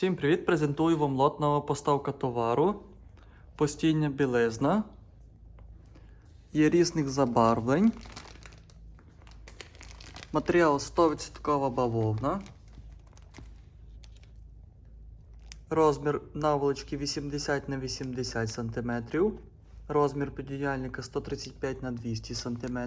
Всім привіт! Презентую вам лот поставка товару. Постійня білизна. Є різних забарвлень. Матеріал 100% бавовна. Розмір наволочки 80 на 80 см. Розмір підіяльника 135 на 200 см.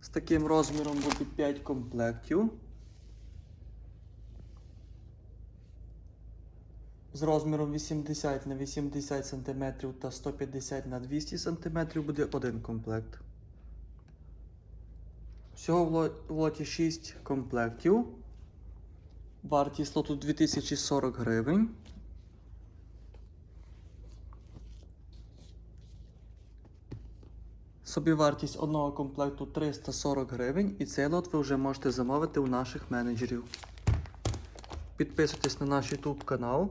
З таким розміром буде 5 комплектів. З розміром 80 на 80 см та 150 на 200 см буде один комплект. Всього в лоті 6 комплектів. Вартість лоту 2040 гривень. Собівартість одного комплекту 340 гривень і цей лот ви вже можете замовити у наших менеджерів. Підписуйтесь на наш YouTube канал,